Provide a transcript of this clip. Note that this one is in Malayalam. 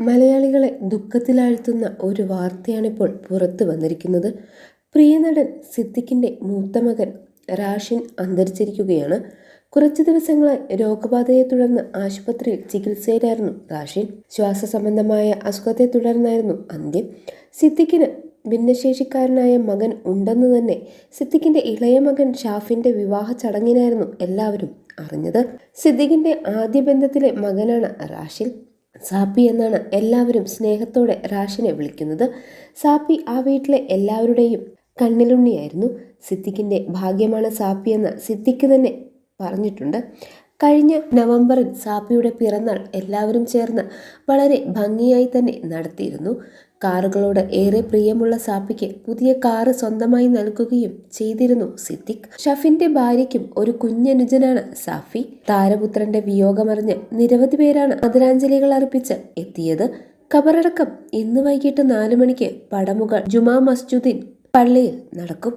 മലയാളികളെ ദുഃഖത്തിലാഴ്ത്തുന്ന ഒരു വാർത്തയാണിപ്പോൾ പുറത്തു വന്നിരിക്കുന്നത്. പ്രിയനടൻ സിദ്ദിഖിന്റെ മൂത്ത മകൻ റാഷിൻ അന്തരിച്ചിരിക്കുകയാണ്. കുറച്ച് ദിവസങ്ങളായി രോഗബാധയെ തുടർന്ന് ആശുപത്രിയിൽ ചികിത്സയിലായിരുന്നു റാഷിൻ. ശ്വാസ സംബന്ധമായ അസുഖത്തെ തുടർന്നായിരുന്നു അന്ത്യം. സിദ്ദിഖിന് ഭിന്നശേഷിക്കാരനായ മകൻ ഉണ്ടെന്ന് തന്നെ സിദ്ദിഖിന്റെ ഇളയ മകൻ ഷാഫിന്റെ വിവാഹ ചടങ്ങിനായിരുന്നു എല്ലാവരും അറിഞ്ഞത്. സിദ്ദിഖിന്റെ ആദ്യ ബന്ധത്തിലെ മകനാണ് റാഷിൽ സാപ്പി എന്നാണ് എല്ലാവരും സ്നേഹത്തോടെ റാഷിനെ വിളിക്കുന്നത്. സാപ്പി ആ വീട്ടിലെ എല്ലാവരുടെയും കണ്ണിലുണ്ണിയായിരുന്നു. സിദ്ദിഖിന്റെ ഭാഗ്യമാണ് സാപ്പി എന്ന് സിദ്ദിഖ് തന്നെ പറഞ്ഞിട്ടുണ്ട്. കഴിഞ്ഞ നവംബറിൽ സാപ്പിയുടെ പിറന്നാൾ എല്ലാവരും ചേർന്ന് വളരെ ഭംഗിയായി തന്നെ നടത്തിയിരുന്നു. കാറുകളോട് ഏറെ പ്രിയമുള്ള സാപ്പിക്ക് പുതിയ കാറ് സ്വന്തമായി നൽകുകയും ചെയ്തിരുന്നു സിദ്ദിഖ്. ഷഫിന്റെ ഭാര്യയ്ക്കും ഒരു കുഞ്ഞനുജനാണ് സാഫി. താരപുത്രന്റെ വിയോഗമറിഞ്ഞ് നിരവധി പേരാണ് ആദരാഞ്ജലികൾ അർപ്പിച്ച് എത്തിയത്. ഖബറടക്കം ഇന്ന് വൈകിട്ട് നാലു മണിക്ക് പടമുകൾ ജുമാ മസ്ജിദിൻ പള്ളിയിൽ നടക്കും.